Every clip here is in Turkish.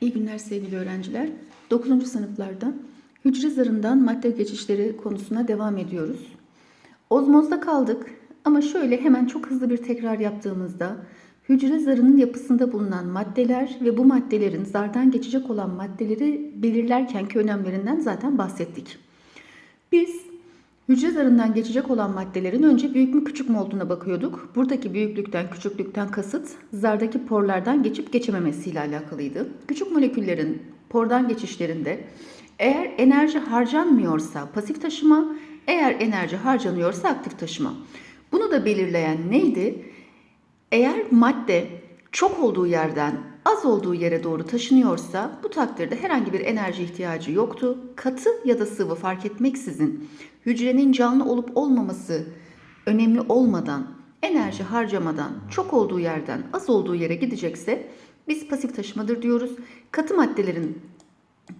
İyi günler sevgili öğrenciler. 9. sınıflarda hücre zarından madde geçişleri konusuna devam ediyoruz. Ozmozda kaldık ama şöyle hemen çok hızlı bir tekrar yaptığımızda hücre zarının yapısında bulunan maddeler ve bu maddelerin zardan geçecek olan maddeleri belirlerkenki önemlerinden zaten bahsettik. Biz hücre zarından geçecek olan maddelerin önce büyük mü küçük mü olduğuna bakıyorduk. Buradaki büyüklükten, küçüklükten kasıt zardaki porlardan geçip geçememesiyle alakalıydı. Küçük moleküllerin pordan geçişlerinde eğer enerji harcanmıyorsa pasif taşıma, eğer enerji harcanıyorsa aktif taşıma. Bunu da belirleyen neydi? Eğer madde çok olduğu yerden az olduğu yere doğru taşınıyorsa bu takdirde herhangi bir enerji ihtiyacı yoktu. Katı ya da sıvı fark etmeksizin hücrenin canlı olup olmaması önemli olmadan enerji harcamadan çok olduğu yerden az olduğu yere gidecekse biz pasif taşımadır diyoruz. Katı maddelerin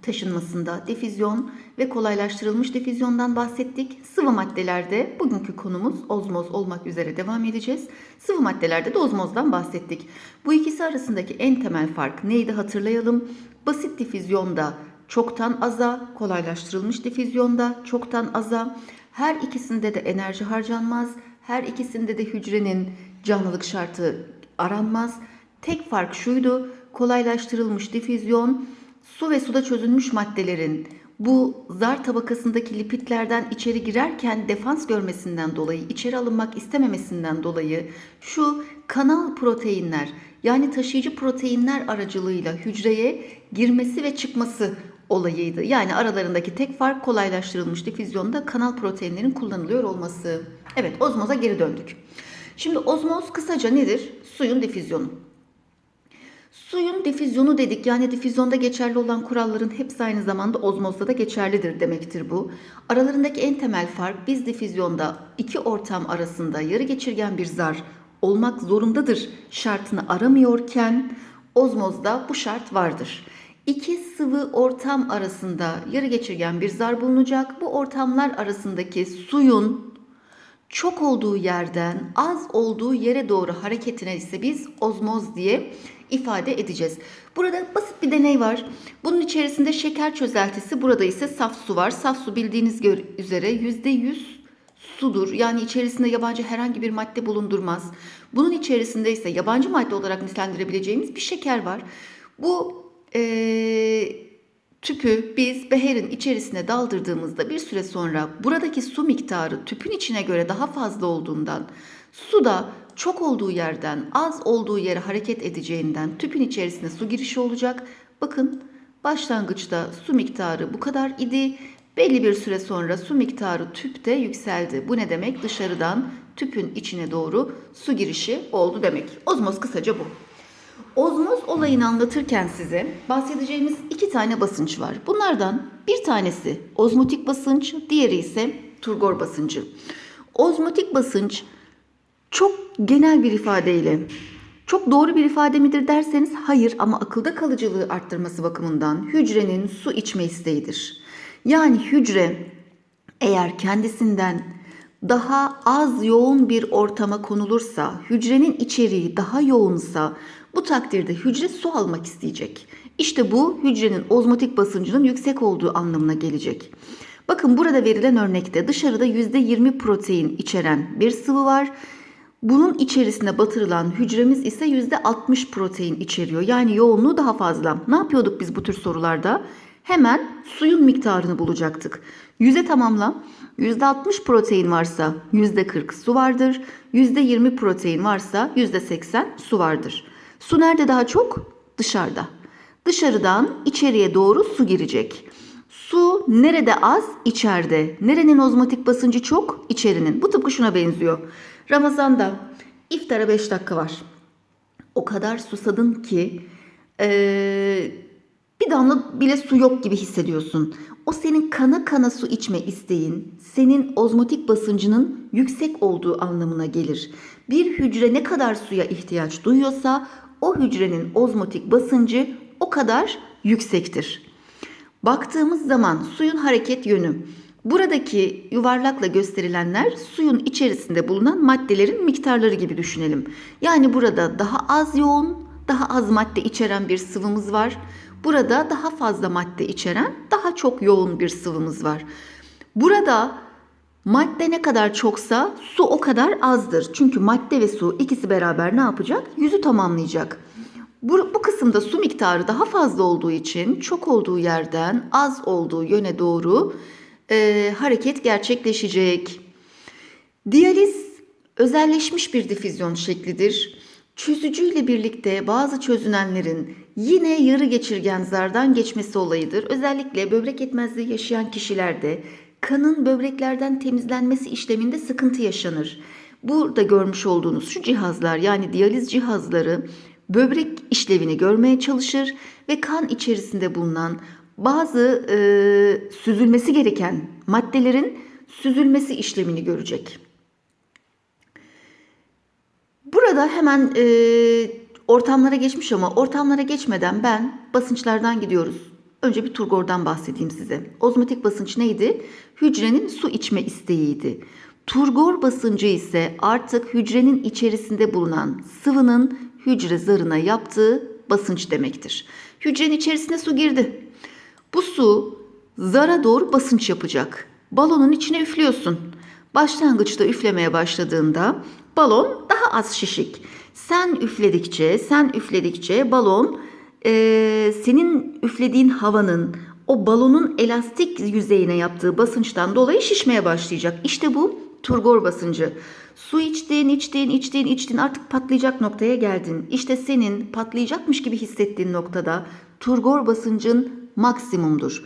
taşınmasında difüzyon ve kolaylaştırılmış difüzyondan bahsettik. Sıvı maddelerde bugünkü konumuz ozmoz olmak üzere devam edeceğiz. Sıvı maddelerde de ozmozdan bahsettik. Bu ikisi arasındaki en temel fark neydi hatırlayalım. Basit difüzyonda çoktan aza, kolaylaştırılmış difüzyonda çoktan aza. Her ikisinde de enerji harcanmaz. Her ikisinde de hücrenin canlılık şartı aranmaz. Tek fark şuydu. Kolaylaştırılmış difüzyon su ve suda çözülmüş maddelerin bu zar tabakasındaki lipitlerden içeri girerken defans görmesinden dolayı, içeri alınmak istememesinden dolayı şu kanal proteinler yani taşıyıcı proteinler aracılığıyla hücreye girmesi ve çıkması olayıydı. Yani aralarındaki tek fark kolaylaştırılmış difüzyonda kanal proteinlerin kullanılıyor olması. Evet, ozmoza geri döndük. Şimdi ozmoz kısaca nedir? Suyun difüzyonu. Suyun difüzyonu dedik yani difüzyonda geçerli olan kuralların hepsi aynı zamanda ozmozda da geçerlidir demektir bu. Aralarındaki en temel fark biz difüzyonda iki ortam arasında yarı geçirgen bir zar olmak zorundadır şartını aramıyorken ozmozda bu şart vardır. İki sıvı ortam arasında yarı geçirgen bir zar bulunacak. Bu ortamlar arasındaki suyun çok olduğu yerden az olduğu yere doğru hareketine ise biz ozmoz diye ifade edeceğiz. Burada basit bir deney var. Bunun içerisinde şeker çözeltisi, burada ise saf su var. Saf su bildiğiniz üzere %100 sudur. Yani içerisinde yabancı herhangi bir madde bulundurmaz. Bunun içerisinde ise yabancı madde olarak nitelendirebileceğimiz bir şeker var. Bu ee, tüpü biz beherin içerisine daldırdığımızda bir süre sonra buradaki su miktarı tüpün içine göre daha fazla olduğundan suda çok olduğu yerden az olduğu yere hareket edeceğinden tüpün içerisine su girişi olacak. Bakın başlangıçta su miktarı bu kadar idi. Belli bir süre sonra su miktarı tüpte yükseldi. Bu ne demek? Dışarıdan tüpün içine doğru su girişi oldu demek. Ozmoz kısaca bu. Ozmoz olayını anlatırken size bahsedeceğimiz iki tane basınç var. Bunlardan bir tanesi ozmotik basınç, diğeri ise turgor basıncı. Ozmotik basınç çok genel bir ifadeyle çok doğru bir ifade midir derseniz hayır ama akılda kalıcılığı arttırması bakımından hücrenin su içme isteğidir. Yani hücre eğer kendisinden daha az yoğun bir ortama konulursa, hücrenin içeriği daha yoğunsa bu takdirde hücre su almak isteyecek. İşte bu hücrenin ozmotik basıncının yüksek olduğu anlamına gelecek. Bakın burada verilen örnekte dışarıda %20 protein içeren bir sıvı var. Bunun içerisine batırılan hücremiz ise %60 protein içeriyor. Yani yoğunluğu daha fazla. Ne yapıyorduk biz bu tür sorularda? Hemen suyun miktarını bulacaktık. Yüze tamamla. %60 protein varsa %40 su vardır. %20 protein varsa %80 su vardır. Su nerede daha çok? Dışarıda. Dışarıdan içeriye doğru su girecek. Su nerede az? İçeride. Nerenin ozmotik basıncı çok? İçerinin. Bu tıpkı şuna benziyor. Ramazanda iftara 5 dakika var. O kadar susadın ki ee, bir damla bile su yok gibi hissediyorsun. O senin kana kana su içme isteğin, senin ozmotik basıncının yüksek olduğu anlamına gelir. Bir hücre ne kadar suya ihtiyaç duyuyorsa o hücrenin ozmotik basıncı o kadar yüksektir. Baktığımız zaman suyun hareket yönü. Buradaki yuvarlakla gösterilenler suyun içerisinde bulunan maddelerin miktarları gibi düşünelim. Yani burada daha az yoğun, daha az madde içeren bir sıvımız var. Burada daha fazla madde içeren daha çok yoğun bir sıvımız var. Burada madde ne kadar çoksa su o kadar azdır. Çünkü madde ve su ikisi beraber ne yapacak? Yüzü tamamlayacak. Bu, bu kısımda su miktarı daha fazla olduğu için çok olduğu yerden az olduğu yöne doğru e, hareket gerçekleşecek. Diyaliz özelleşmiş bir difüzyon şeklidir. Çözücüyle birlikte bazı çözünenlerin yine yarı geçirgen zardan geçmesi olayıdır. Özellikle böbrek yetmezliği yaşayan kişilerde kanın böbreklerden temizlenmesi işleminde sıkıntı yaşanır. Burada görmüş olduğunuz şu cihazlar yani diyaliz cihazları böbrek işlevini görmeye çalışır ve kan içerisinde bulunan bazı e, süzülmesi gereken maddelerin süzülmesi işlemini görecek. Burada hemen e, ortamlara geçmiş ama ortamlara geçmeden ben basınçlardan gidiyoruz. Önce bir turgordan bahsedeyim size. Ozmotik basınç neydi? Hücrenin su içme isteğiydi. Turgor basıncı ise artık hücrenin içerisinde bulunan sıvının hücre zarına yaptığı basınç demektir. Hücrenin içerisine su girdi. Bu su zara doğru basınç yapacak. Balonun içine üflüyorsun. Başlangıçta üflemeye başladığında balon daha az şişik. Sen üfledikçe, sen üfledikçe balon e, senin üflediğin havanın o balonun elastik yüzeyine yaptığı basınçtan dolayı şişmeye başlayacak. İşte bu turgor basıncı. Su içtin, içtin, içtin, içtin artık patlayacak noktaya geldin. İşte senin patlayacakmış gibi hissettiğin noktada turgor basıncın maksimumdur.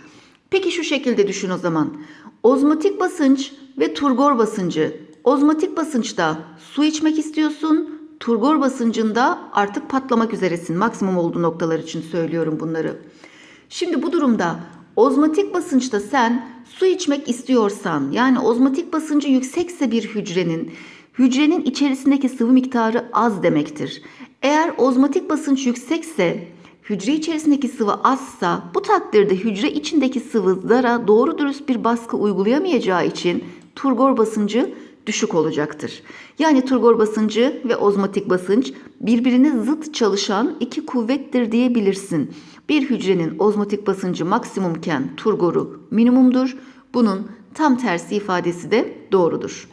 Peki şu şekilde düşün o zaman. Ozmotik basınç ve turgor basıncı. Ozmotik basınçta su içmek istiyorsun. Turgor basıncında artık patlamak üzeresin. Maksimum olduğu noktalar için söylüyorum bunları. Şimdi bu durumda ozmotik basınçta sen su içmek istiyorsan yani ozmotik basıncı yüksekse bir hücrenin hücrenin içerisindeki sıvı miktarı az demektir. Eğer ozmotik basınç yüksekse hücre içerisindeki sıvı azsa bu takdirde hücre içindeki sıvı zara doğru dürüst bir baskı uygulayamayacağı için turgor basıncı düşük olacaktır. Yani turgor basıncı ve ozmotik basınç birbirine zıt çalışan iki kuvvettir diyebilirsin. Bir hücrenin ozmotik basıncı maksimumken turgoru minimumdur. Bunun tam tersi ifadesi de doğrudur.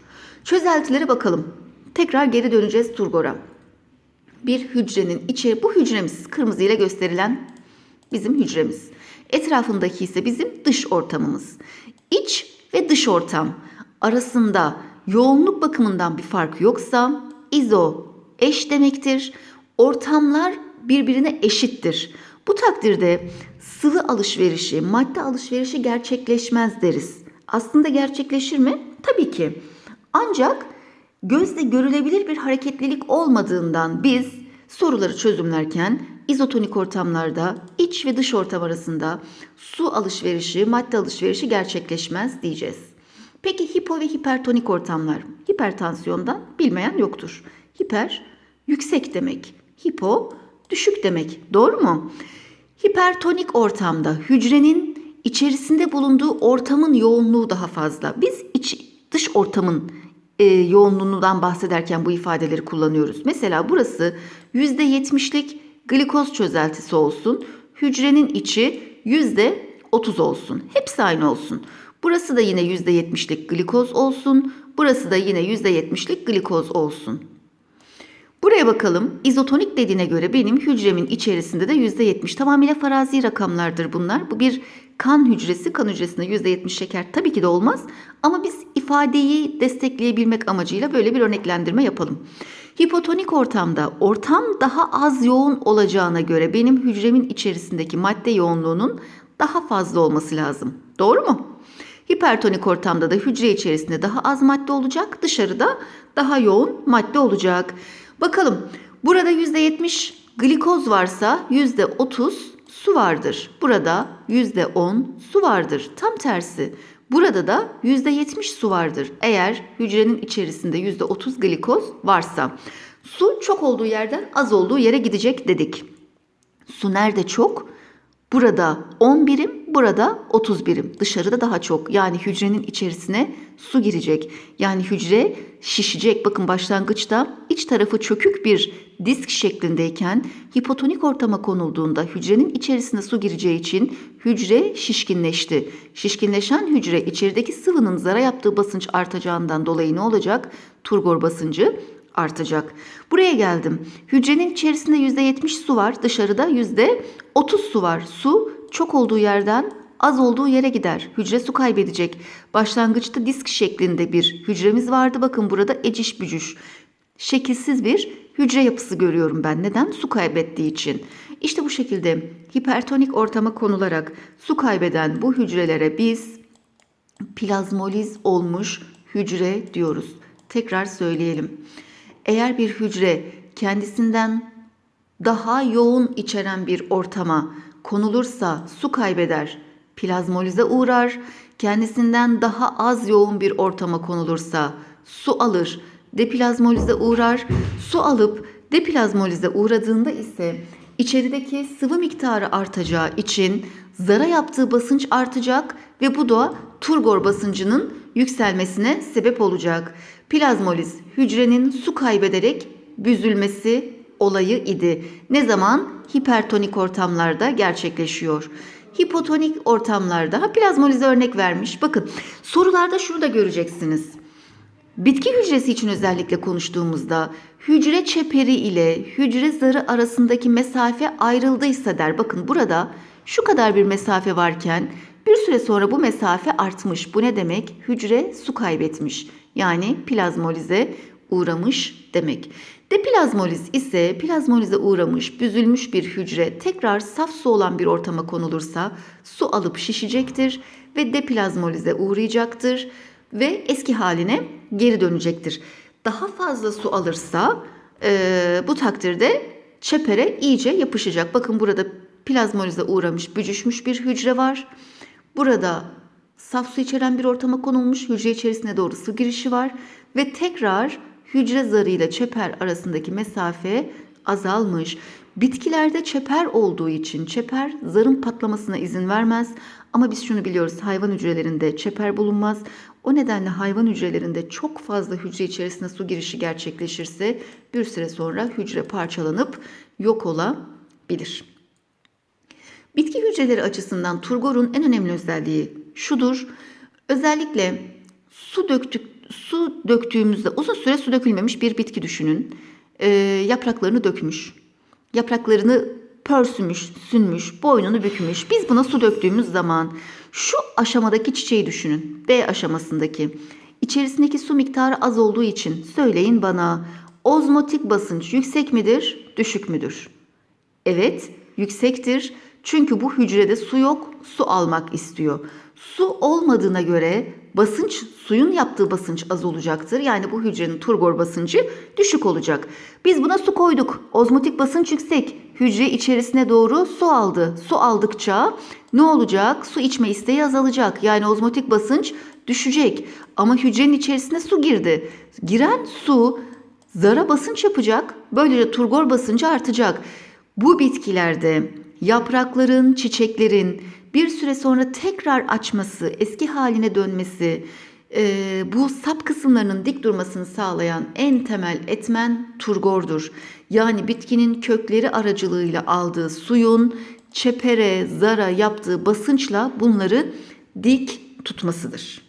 Çözeltilere bakalım. Tekrar geri döneceğiz turgora. Bir hücrenin içi bu hücremiz kırmızı ile gösterilen bizim hücremiz. Etrafındaki ise bizim dış ortamımız. İç ve dış ortam arasında yoğunluk bakımından bir fark yoksa izo eş demektir. Ortamlar birbirine eşittir. Bu takdirde sıvı alışverişi, madde alışverişi gerçekleşmez deriz. Aslında gerçekleşir mi? Tabii ki. Ancak gözle görülebilir bir hareketlilik olmadığından biz soruları çözümlerken izotonik ortamlarda iç ve dış ortam arasında su alışverişi, madde alışverişi gerçekleşmez diyeceğiz. Peki hipo ve hipertonik ortamlar? Hipertansiyondan bilmeyen yoktur. Hiper yüksek demek. Hipo düşük demek. Doğru mu? Hipertonik ortamda hücrenin içerisinde bulunduğu ortamın yoğunluğu daha fazla. Biz iç dış ortamın e, yoğunluğundan bahsederken bu ifadeleri kullanıyoruz. Mesela burası %70'lik glikoz çözeltisi olsun. Hücrenin içi %30 olsun. Hepsi aynı olsun. Burası da yine %70'lik glikoz olsun. Burası da yine %70'lik glikoz olsun. Buraya bakalım. İzotonik dediğine göre benim hücremin içerisinde de %70 tamamıyla farazi rakamlardır bunlar. Bu bir kan hücresi. Kan hücresinde %70 şeker tabii ki de olmaz. Ama biz ifadeyi destekleyebilmek amacıyla böyle bir örneklendirme yapalım. Hipotonik ortamda ortam daha az yoğun olacağına göre benim hücremin içerisindeki madde yoğunluğunun daha fazla olması lazım. Doğru mu? Hipertonik ortamda da hücre içerisinde daha az madde olacak, dışarıda daha yoğun madde olacak. Bakalım burada %70 glikoz varsa %30 su vardır. Burada %10 su vardır. Tam tersi. Burada da %70 su vardır. Eğer hücrenin içerisinde %30 glikoz varsa. Su çok olduğu yerden az olduğu yere gidecek dedik. Su nerede çok? Burada 10 birim, Burada 30 birim. Dışarıda daha çok. Yani hücrenin içerisine su girecek. Yani hücre şişecek. Bakın başlangıçta iç tarafı çökük bir disk şeklindeyken hipotonik ortama konulduğunda hücrenin içerisine su gireceği için hücre şişkinleşti. Şişkinleşen hücre içerideki sıvının zara yaptığı basınç artacağından dolayı ne olacak? Turgor basıncı artacak. Buraya geldim. Hücrenin içerisinde %70 su var, dışarıda %30 su var. Su çok olduğu yerden az olduğu yere gider. Hücre su kaybedecek. Başlangıçta disk şeklinde bir hücremiz vardı. Bakın burada eciş bücüş. Şekilsiz bir hücre yapısı görüyorum ben. Neden? Su kaybettiği için. İşte bu şekilde hipertonik ortama konularak su kaybeden bu hücrelere biz plazmoliz olmuş hücre diyoruz. Tekrar söyleyelim. Eğer bir hücre kendisinden daha yoğun içeren bir ortama konulursa su kaybeder, plazmolize uğrar. Kendisinden daha az yoğun bir ortama konulursa su alır, deplazmolize uğrar. Su alıp deplazmolize uğradığında ise içerideki sıvı miktarı artacağı için zara yaptığı basınç artacak ve bu da turgor basıncının yükselmesine sebep olacak. Plazmoliz hücrenin su kaybederek büzülmesi olayı idi. Ne zaman? Hipertonik ortamlarda gerçekleşiyor. Hipotonik ortamlarda, plazmolize örnek vermiş. Bakın sorularda şunu da göreceksiniz. Bitki hücresi için özellikle konuştuğumuzda hücre çeperi ile hücre zarı arasındaki mesafe ayrıldıysa der. Bakın burada şu kadar bir mesafe varken bir süre sonra bu mesafe artmış. Bu ne demek? Hücre su kaybetmiş. Yani plazmolize uğramış demek. Deplazmoliz ise plazmolize uğramış, büzülmüş bir hücre tekrar saf su olan bir ortama konulursa su alıp şişecektir ve deplazmolize uğrayacaktır ve eski haline geri dönecektir. Daha fazla su alırsa e, bu takdirde çepere iyice yapışacak. Bakın burada plazmolize uğramış, bücüşmüş bir hücre var. Burada saf su içeren bir ortama konulmuş, hücre içerisine doğru su girişi var ve tekrar hücre zarı ile çeper arasındaki mesafe azalmış. Bitkilerde çeper olduğu için çeper zarın patlamasına izin vermez. Ama biz şunu biliyoruz hayvan hücrelerinde çeper bulunmaz. O nedenle hayvan hücrelerinde çok fazla hücre içerisine su girişi gerçekleşirse bir süre sonra hücre parçalanıp yok olabilir. Bitki hücreleri açısından turgorun en önemli özelliği şudur. Özellikle su döktük su döktüğümüzde uzun süre su dökülmemiş bir bitki düşünün. Ee, yapraklarını dökmüş. Yapraklarını pörsümüş, sünmüş, boynunu bükmüş. Biz buna su döktüğümüz zaman şu aşamadaki çiçeği düşünün. B aşamasındaki. İçerisindeki su miktarı az olduğu için söyleyin bana ozmotik basınç yüksek midir, düşük müdür? Evet, yüksektir. Çünkü bu hücrede su yok, su almak istiyor. Su olmadığına göre basınç, suyun yaptığı basınç az olacaktır. Yani bu hücrenin turgor basıncı düşük olacak. Biz buna su koyduk. Ozmotik basınç yüksek. Hücre içerisine doğru su aldı. Su aldıkça ne olacak? Su içme isteği azalacak. Yani ozmotik basınç düşecek. Ama hücrenin içerisine su girdi. Giren su zara basınç yapacak. Böylece turgor basıncı artacak. Bu bitkilerde yaprakların, çiçeklerin bir süre sonra tekrar açması, eski haline dönmesi, e, bu sap kısımlarının dik durmasını sağlayan en temel etmen turgordur. Yani bitkinin kökleri aracılığıyla aldığı suyun çepere, zara yaptığı basınçla bunları dik tutmasıdır.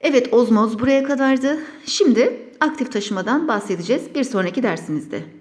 Evet ozmoz buraya kadardı. Şimdi aktif taşımadan bahsedeceğiz bir sonraki dersimizde.